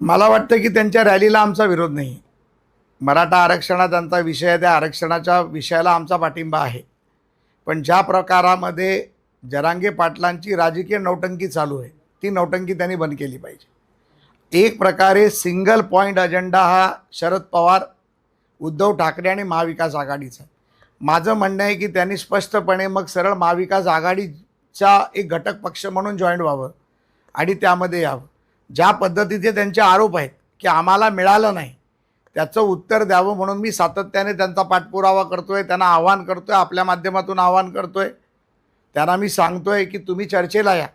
मला वाटतं की त्यांच्या रॅलीला आमचा विरोध नाही. मराठा आरक्षणात त्यांचा विषय आहे त्या आरक्षणाच्या विषयाला आमचा पाठिंबा आहे. पण ज्या प्रकारामध्ये जरांगे पाटलांची राजकीय नौटंकी चालू आहे ती नौटंकी त्यांनी बंद केली पाहिजे. एक प्रकारे सिंगल पॉईंट अजेंडा हा शरद पवार उद्धव ठाकरे आणि महाविकास आघाडीचा माझं म्हणणं आहे की त्यांनी स्पष्टपणे मग सरळ महाविकास आघाडीचा एक घटक पक्ष म्हणून जॉईंट व्हावं आणि त्यामध्ये यावं. ज्या पद्धतीचे त्यांचे आरोप आहेत की आम्हाला मिळालं नाही त्याचं उत्तर द्यावं म्हणून मी सातत्याने त्यांचा पाठपुरावा करतोय त्यांना आव्हान करतोय आपल्या माध्यमातून आव्हान करतोय. त्यांना मी सांगतोय की तुम्ही चर्चेला या.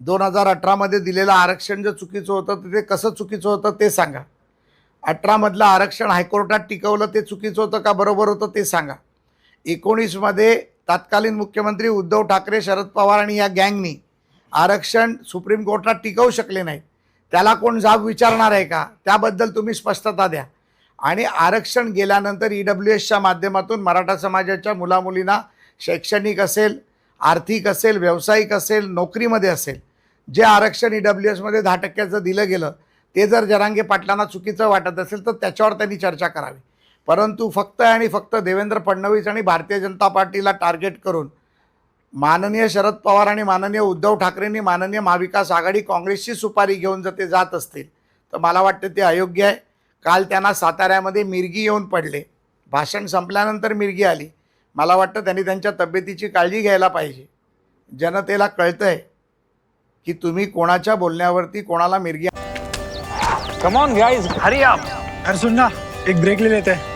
दोन हजार अठरामध्ये दिलेलं आरक्षण जे चुकीचं होतं तर ते कसं चुकीचं होतं ते सांगा. अठरामधलं आरक्षण हायकोर्टात टिकवलं ते चुकीचं होतं का बरोबर होतं ते सांगा. एकोणीसमध्ये तत्कालीन मुख्यमंत्री उद्धव ठाकरे शरद पवार आणि या गँगनी आरक्षण सुप्रीम कोर्टात टिकवू शकले नाहीत. त्याला कोण जाब विचारणार आहे का? त्याबद्दल तुम्ही स्पष्टता द्या. आणि आरक्षण गेल्यानंतर ई डब्ल्यू एसच्या माध्यमातून मराठा समाजाच्या मुलामुलींना शैक्षणिक असेल आर्थिक असेल व्यावसायिक असेल नोकरीमध्ये असेल जे आरक्षण ई डब्ल्यू एसमध्ये दहा टक्क्याचं दिलं गेलं ते जर जरांगे पाटलांना चुकीचं वाटत असेल तर त्याच्यावर त्यांनी चर्चा करावी. परंतु फक्त आणि फक्त देवेंद्र फडणवीस आणि भारतीय जनता पार्टीला टार्गेट करून माननीय शरद पवार आणि माननीय उद्धव ठाकरेंनी माननीय महाविकास आघाडी काँग्रेसची सुपारी घेऊन जर ते जात असतील तर मला वाटतं ते अयोग्य आहे. काल त्यांना साताऱ्यामध्ये मिरगी येऊन पडले. भाषण संपल्यानंतर मिरगी आली. मला वाटतं त्यांनी त्यांच्या तब्येतीची काळजी घ्यायला पाहिजे. जनतेला कळतंय की तुम्ही कोणाच्या बोलण्यावरती कोणाला मिरगी come on guys hurry up अरे सुन ना एक ब्रेक ले लेते. हैं